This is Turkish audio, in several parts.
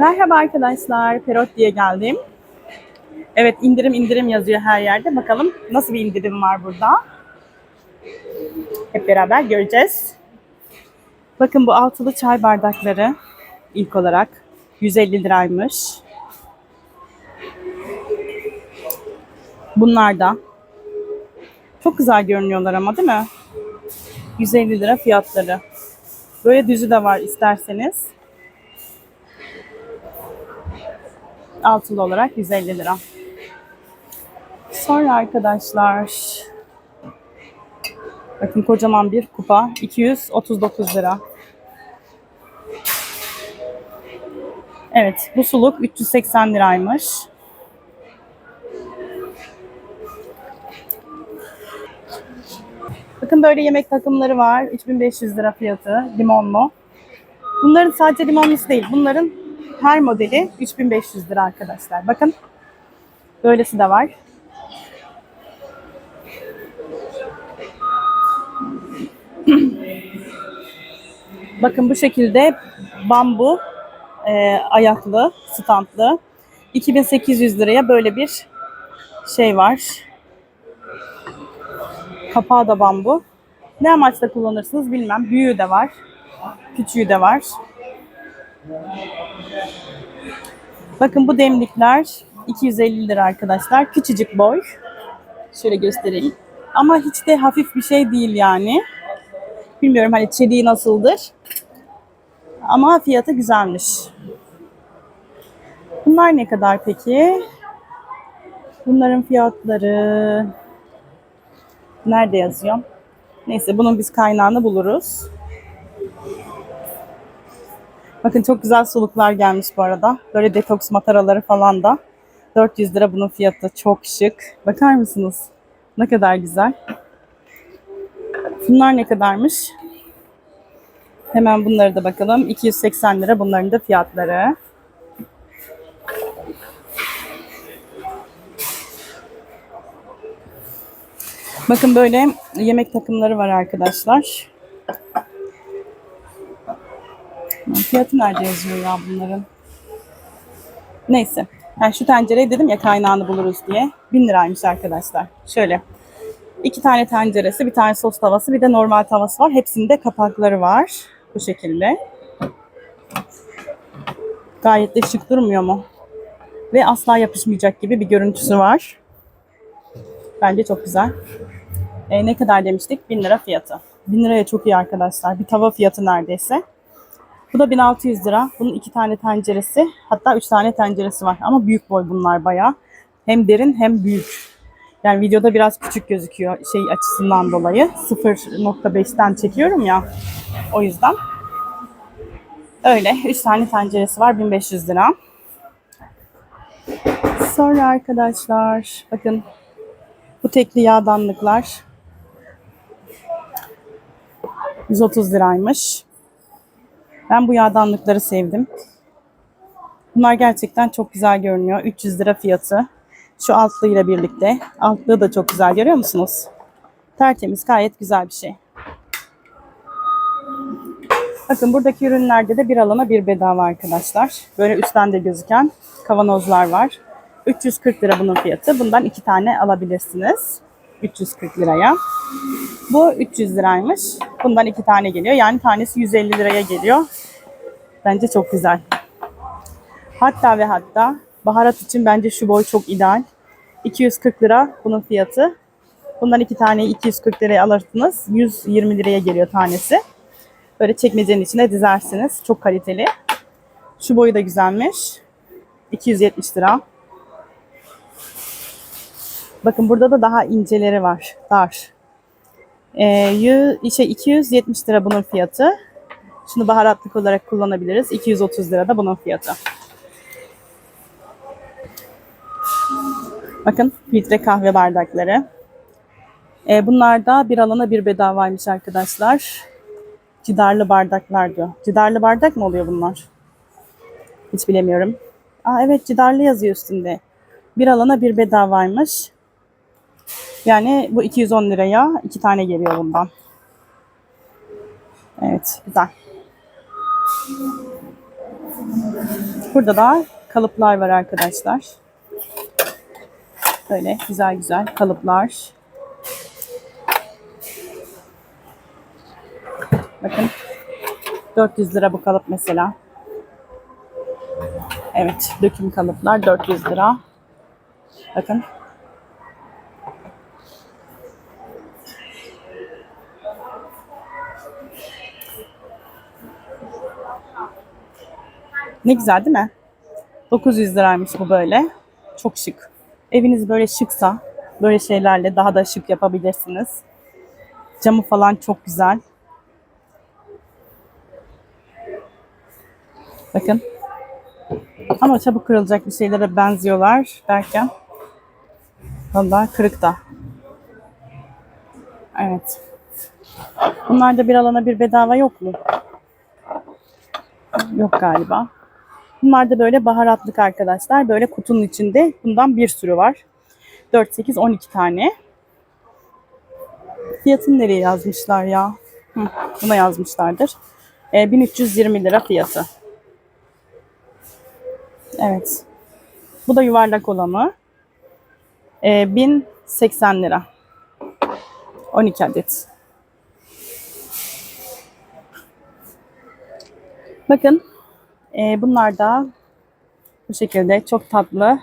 Merhaba arkadaşlar, Perot diye geldim. Evet, indirim indirim yazıyor her yerde. Bakalım nasıl bir indirim var burada. Hep beraber göreceğiz. Bakın bu altılı çay bardakları ilk olarak 150 liraymış. Bunlar da çok güzel görünüyorlar ama değil mi? 150 lira fiyatları. Böyle düzü de var isterseniz. Altılı olarak 150 lira. Sonra arkadaşlar bakın kocaman bir kupa 239 lira. Evet bu suluk 380 liraymış. Bakın böyle yemek takımları var. 3500 lira fiyatı. Limonlu. Bunların sadece limonlusu değil. Bunların her modeli 3500 lira arkadaşlar. Bakın. Böylesi de var. Bakın bu şekilde bambu e, ayaklı, standlı. 2800 liraya böyle bir şey var. Kapağı da bambu. Ne amaçla kullanırsınız bilmem. Büyüğü de var. Küçüğü de var. Bakın bu demlikler 250 lira arkadaşlar. Küçücük boy. Şöyle göstereyim. Ama hiç de hafif bir şey değil yani. Bilmiyorum hani çeliği nasıldır. Ama fiyatı güzelmiş. Bunlar ne kadar peki? Bunların fiyatları nerede yazıyor? Neyse bunun biz kaynağını buluruz. Bakın çok güzel suluklar gelmiş bu arada. Böyle detoks mataraları falan da. 400 lira bunun fiyatı. Çok şık. Bakar mısınız? Ne kadar güzel. Bunlar ne kadarmış? Hemen bunları da bakalım. 280 lira bunların da fiyatları. Bakın böyle yemek takımları var arkadaşlar. Fiyatı nerede yazıyor ya bunların? Neyse. Yani şu tencereyi dedim ya kaynağını buluruz diye. 1000 liraymış arkadaşlar. Şöyle. iki tane tenceresi, bir tane sos tavası, bir de normal tavası var. Hepsinde kapakları var. Bu şekilde. Gayet de şık durmuyor mu? Ve asla yapışmayacak gibi bir görüntüsü var. Bence çok güzel. E, ne kadar demiştik? 1000 lira fiyatı. 1000 liraya çok iyi arkadaşlar. Bir tava fiyatı neredeyse. Bu da 1600 lira. Bunun iki tane tenceresi, hatta üç tane tenceresi var. Ama büyük boy bunlar bayağı. Hem derin hem büyük. Yani videoda biraz küçük gözüküyor şey açısından dolayı. 0.5'ten çekiyorum ya. O yüzden. Öyle. Üç tane tenceresi var. 1500 lira. Sonra arkadaşlar bakın bu tekli yağdanlıklar 130 liraymış. Ben bu yağdanlıkları sevdim. Bunlar gerçekten çok güzel görünüyor. 300 lira fiyatı. Şu altlığıyla birlikte. Altlığı da çok güzel görüyor musunuz? Tertemiz gayet güzel bir şey. Bakın buradaki ürünlerde de bir alana bir bedava arkadaşlar. Böyle üstten de gözüken kavanozlar var. 340 lira bunun fiyatı. Bundan iki tane alabilirsiniz. 340 liraya. Bu 300 liraymış. Bundan iki tane geliyor. Yani tanesi 150 liraya geliyor. Bence çok güzel. Hatta ve hatta baharat için bence şu boy çok ideal. 240 lira bunun fiyatı. Bundan iki taneyi 240 liraya alırsınız. 120 liraya geliyor tanesi. Böyle çekmecenin içine dizersiniz. Çok kaliteli. Şu boyu da güzelmiş. 270 lira. Bakın burada da daha inceleri var. Dar. Ee, şey 270 lira bunun fiyatı. Şunu baharatlık olarak kullanabiliriz. 230 lira da bunun fiyatı. Bakın filtre kahve bardakları. Ee, bunlar da bir alana bir bedavaymış arkadaşlar. Cidarlı bardaklar diyor. Cidarlı bardak mı oluyor bunlar? Hiç bilemiyorum. Aa evet cidarlı yazıyor üstünde. Bir alana bir bedavaymış. Yani bu 210 liraya iki tane geliyor bundan. Evet güzel. Burada da kalıplar var arkadaşlar. Böyle güzel güzel kalıplar. Bakın 400 lira bu kalıp mesela. Evet, döküm kalıplar 400 lira. Bakın. Ne güzel değil mi? 900 liraymış bu böyle. Çok şık. Eviniz böyle şıksa böyle şeylerle daha da şık yapabilirsiniz. Camı falan çok güzel. Bakın. Ama çabuk kırılacak bir şeylere benziyorlar derken. Vallahi kırık da. Evet. Bunlarda bir alana bir bedava yok mu? Yok galiba. Bunlar da böyle baharatlık arkadaşlar. Böyle kutunun içinde bundan bir sürü var. 4, 8, 12 tane. Fiyatını nereye yazmışlar ya? Buna yazmışlardır. E, 1320 lira fiyatı. Evet. Bu da yuvarlak olanı. E, 1080 lira. 12 adet. Bakın e, bunlar da bu şekilde çok tatlı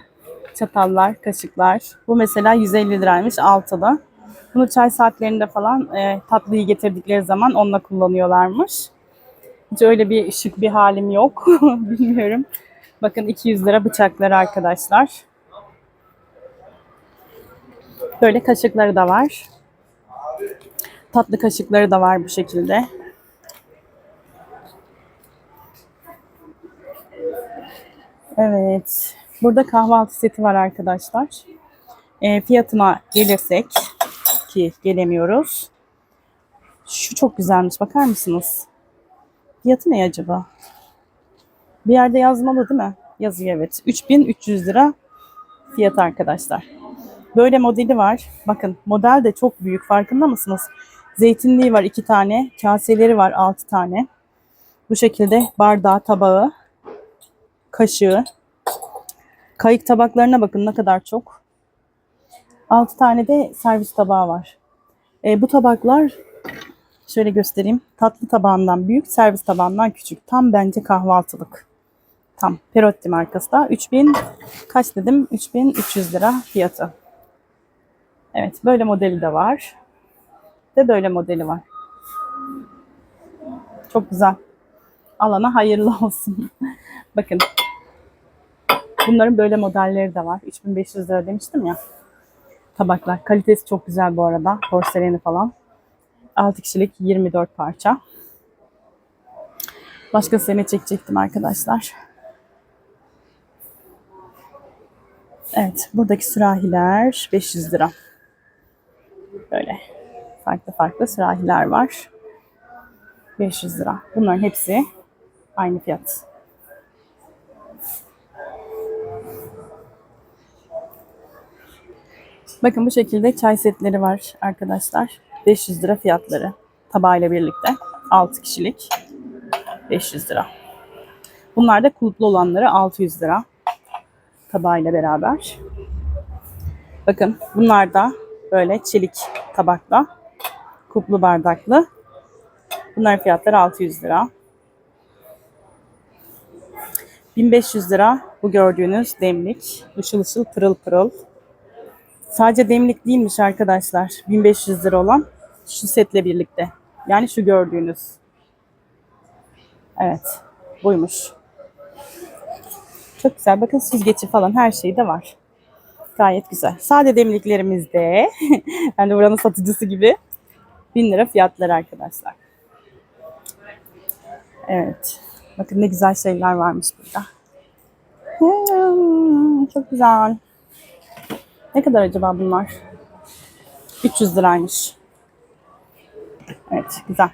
çatallar, kaşıklar. Bu mesela 150 liraymış altılı. Bunu çay saatlerinde falan e, tatlıyı getirdikleri zaman onunla kullanıyorlarmış. Hiç öyle bir şık bir halim yok. Bilmiyorum. Bakın 200 lira bıçakları arkadaşlar. Böyle kaşıkları da var. Tatlı kaşıkları da var bu şekilde. Evet. Burada kahvaltı seti var arkadaşlar. E, fiyatına gelirsek ki gelemiyoruz. Şu çok güzelmiş. Bakar mısınız? Fiyatı ne acaba? Bir yerde yazmalı değil mi? Yazıyor evet. 3300 lira fiyat arkadaşlar. Böyle modeli var. Bakın model de çok büyük. Farkında mısınız? Zeytinliği var iki tane. Kaseleri var altı tane. Bu şekilde bardağı, tabağı, kaşığı. Kayık tabaklarına bakın ne kadar çok. 6 tane de servis tabağı var. E, bu tabaklar şöyle göstereyim. Tatlı tabağından büyük, servis tabağından küçük. Tam bence kahvaltılık. Tam Perotti markası da. 3000 kaç dedim? 3300 lira fiyatı. Evet böyle modeli de var. Ve böyle modeli var. Çok güzel. Alana hayırlı olsun. Bakın Bunların böyle modelleri de var. 3500 lira demiştim ya. Tabaklar. Kalitesi çok güzel bu arada. Porseleni falan. 6 kişilik 24 parça. Başka sene çekecektim arkadaşlar. Evet. Buradaki sürahiler 500 lira. Böyle farklı farklı sürahiler var. 500 lira. Bunların hepsi aynı fiyat. Bakın bu şekilde çay setleri var arkadaşlar. 500 lira fiyatları. Tabağıyla birlikte. 6 kişilik. 500 lira. Bunlar da kulplu olanları 600 lira. Tabağıyla beraber. Bakın bunlar da böyle çelik tabakla. Kuplu bardaklı. Bunların fiyatları 600 lira. 1500 lira bu gördüğünüz demlik. Işıl ışıl pırıl pırıl. Sadece demlik değilmiş arkadaşlar. 1500 lira olan şu setle birlikte. Yani şu gördüğünüz. Evet. Buymuş. Çok güzel. Bakın süzgeci falan her şeyi de var. Gayet güzel. Sade demliklerimizde. yani buranın satıcısı gibi. 1000 lira fiyatları arkadaşlar. Evet. Bakın ne güzel şeyler varmış burada. Hmm, çok güzel. Ne kadar acaba bunlar? 300 liraymış. Evet, güzel.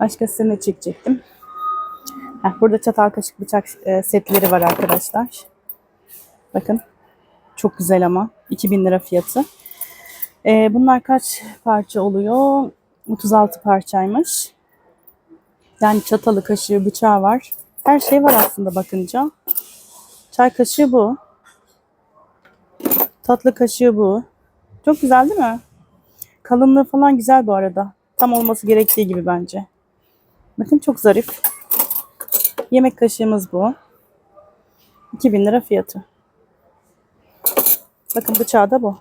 Başka size çekecektim? Heh, burada çatal kaşık bıçak e, setleri var arkadaşlar. Bakın. Çok güzel ama. 2000 lira fiyatı. E, bunlar kaç parça oluyor? 36 parçaymış. Yani çatalı, kaşığı, bıçağı var. Her şey var aslında bakınca. Çay kaşığı bu. Tatlı kaşığı bu. Çok güzel değil mi? Kalınlığı falan güzel bu arada. Tam olması gerektiği gibi bence. Bakın çok zarif. Yemek kaşığımız bu. 2000 lira fiyatı. Bakın bıçağı da bu.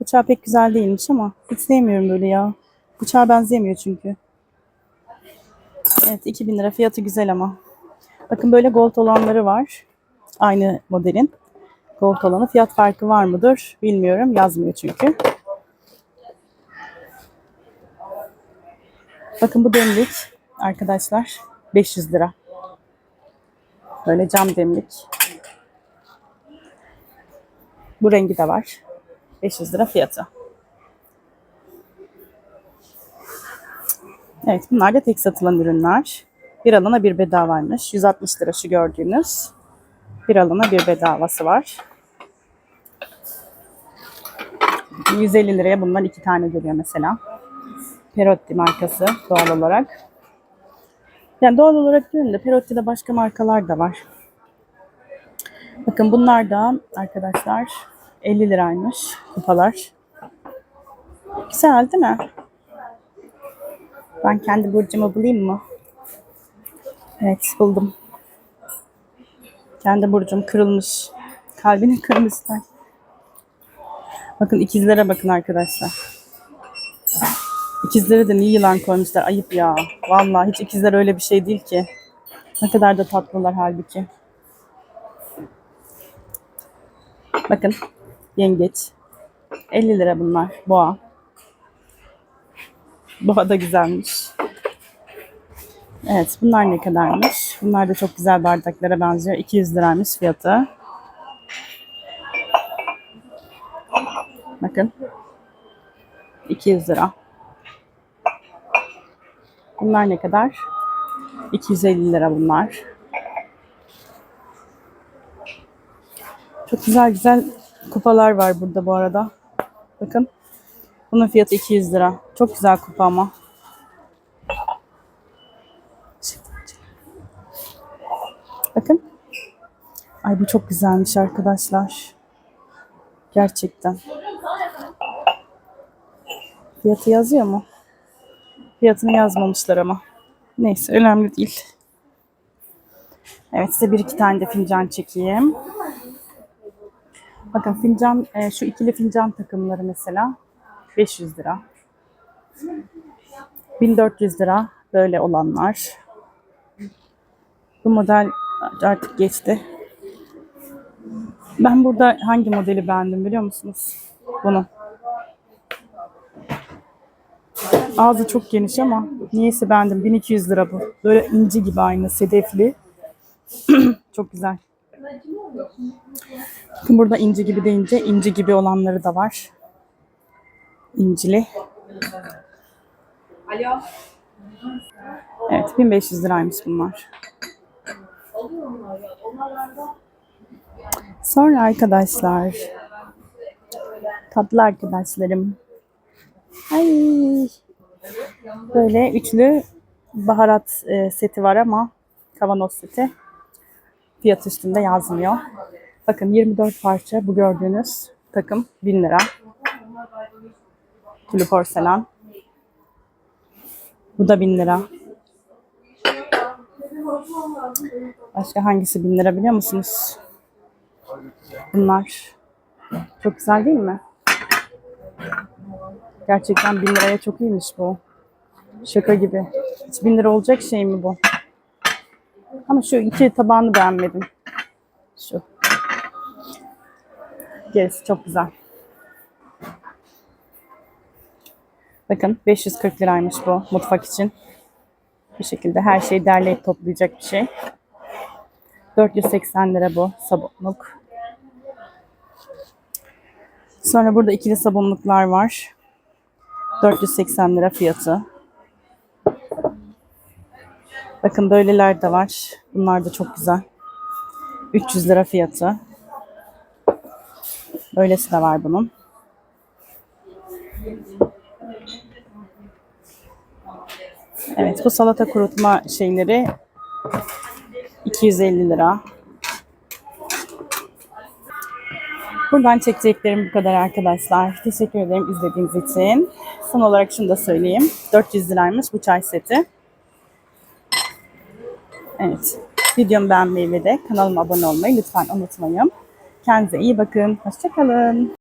Bıçağı pek güzel değilmiş ama hiç sevmiyorum böyle ya. Bıçağa benzemiyor çünkü. Evet 2000 lira fiyatı güzel ama. Bakın böyle gold olanları var. Aynı modelin. Gold olanı fiyat farkı var mıdır bilmiyorum. Yazmıyor çünkü. Bakın bu demlik arkadaşlar 500 lira. Böyle cam demlik. Bu rengi de var. 500 lira fiyatı. Evet bunlar da tek satılan ürünler. Bir alana bir bedavaymış. 160 lira şu gördüğünüz. Bir alana bir bedavası var. 150 liraya bundan iki tane geliyor mesela. Perotti markası doğal olarak. Yani doğal olarak değil de Perotti'de başka markalar da var. Bakın bunlar da arkadaşlar 50 liraymış kupalar. Güzel değil mi? Ben kendi burcumu bulayım mı? Evet buldum. Kendi burcum kırılmış. Kalbini kırmışlar. Bakın ikizlere bakın arkadaşlar. İkizlere de niye yılan koymuşlar? Ayıp ya. Vallahi hiç ikizler öyle bir şey değil ki. Ne kadar da tatlılar halbuki. Bakın yengeç. 50 lira bunlar. Boğa. Boğa da güzelmiş. Evet bunlar ne kadarmış? Bunlar da çok güzel bardaklara benziyor. 200 liraymış fiyatı. Bakın. 200 lira. Bunlar ne kadar? 250 lira bunlar. Çok güzel güzel kupalar var burada bu arada. Bakın. Bunun fiyatı 200 lira. Çok güzel kupa ama. Bakın. Ay bu çok güzelmiş arkadaşlar. Gerçekten. Fiyatı yazıyor mu? Fiyatını yazmamışlar ama. Neyse önemli değil. Evet size bir iki tane de fincan çekeyim. Bakın fincan, e, şu ikili fincan takımları mesela 500 lira. 1400 lira böyle olanlar. Bu model artık geçti. Ben burada hangi modeli beğendim biliyor musunuz? Bunu. Ağzı çok geniş ama niyeyse beğendim. 1200 lira bu. Böyle inci gibi aynı sedefli. çok güzel. Bakın burada inci gibi deyince inci gibi olanları da var. İncili. Alo. Evet 1500 liraymış bunlar. Sonra arkadaşlar. Tatlı arkadaşlarım. Ay. Böyle üçlü baharat e, seti var ama kavanoz seti. Fiyat üstünde yazmıyor. Bakın 24 parça bu gördüğünüz takım 1000 lira. Tülü porselen. Bu da 1000 lira. Başka hangisi 1000 lira biliyor musunuz? Bunlar. Çok güzel değil mi? Gerçekten 1000 liraya çok iyiymiş bu. Şaka gibi. Hiç 1000 lira olacak şey mi bu? Ama şu iki tabağını beğenmedim. Şu. Gerisi çok güzel. Bakın 540 liraymış bu mutfak için. Bu şekilde her şeyi derleyip toplayacak bir şey. 480 lira bu sabunluk. Sonra burada ikili sabunluklar var. 480 lira fiyatı. Bakın böyleler de var. Bunlar da çok güzel. 300 lira fiyatı. Böylesi de var bunun. Evet bu salata kurutma şeyleri 250 lira. Buradan çekeceklerim bu kadar arkadaşlar. Teşekkür ederim izlediğiniz için. Son olarak şunu da söyleyeyim. 400 liraymış bu çay seti. Evet. Videomu beğenmeyi ve de kanalıma abone olmayı lütfen unutmayın. Kendinize iyi bakın. Hoşçakalın.